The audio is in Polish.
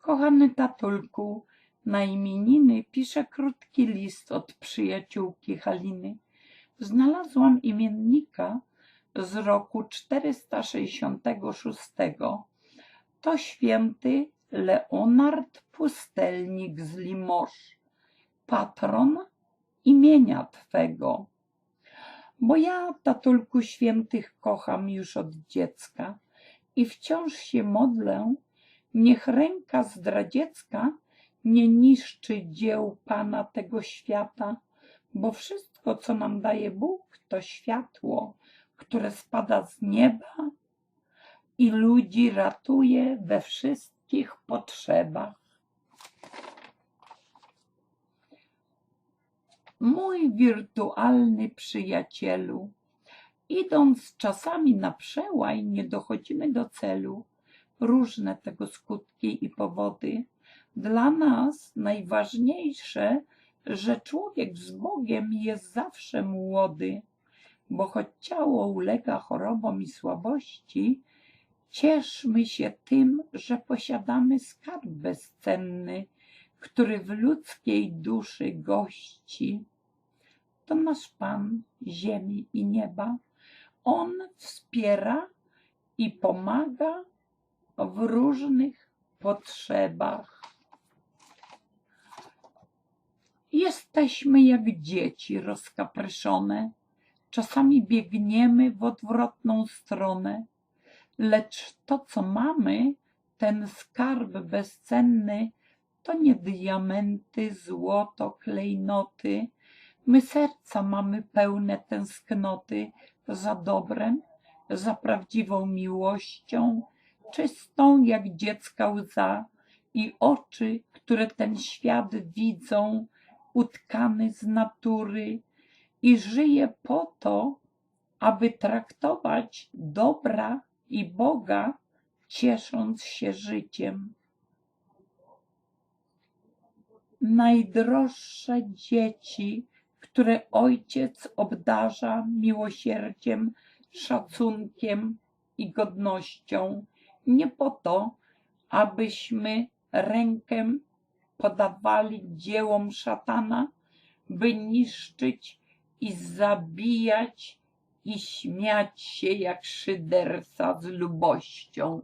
Kochany tatulku, na imieniny piszę krótki list od przyjaciółki Haliny. Znalazłam imiennika z roku 466. To święty Leonard Pustelnik z Limoges, patron imienia Twego. Bo ja, tatulku świętych, kocham już od dziecka i wciąż się modlę, niech ręka zdradziecka nie niszczy dzieł Pana tego świata, bo wszystko, co nam daje Bóg, to światło, które spada z nieba i ludzi ratuje we wszystkich potrzebach. Mój wirtualny przyjacielu, idąc czasami na przełaj, nie dochodzimy do celu. Różne tego skutki i powody. Dla nas najważniejsze, że człowiek z Bogiem jest zawsze młody, bo choć ciało ulega chorobom i słabości, cieszmy się tym, że posiadamy skarb bezcenny, który w ludzkiej duszy gości. To nasz Pan ziemi i nieba. On wspiera i pomaga w różnych potrzebach. Jesteśmy jak dzieci rozkapryszone. Czasami biegniemy w odwrotną stronę, lecz to, co mamy, ten skarb bezcenny, to nie diamenty, złoto, klejnoty. My serca mamy pełne tęsknoty za dobrem, za prawdziwą miłością, czystą jak dziecka łza i oczy, które ten świat widzą, utkany z natury i żyje po to, aby traktować dobra i Boga, ciesząc się życiem. Najdroższe dzieci, które ojciec obdarza miłosierdziem, szacunkiem i godnością, nie po to, abyśmy rękę podawali dziełom szatana, by niszczyć i zabijać i śmiać się jak szyderca z lubością.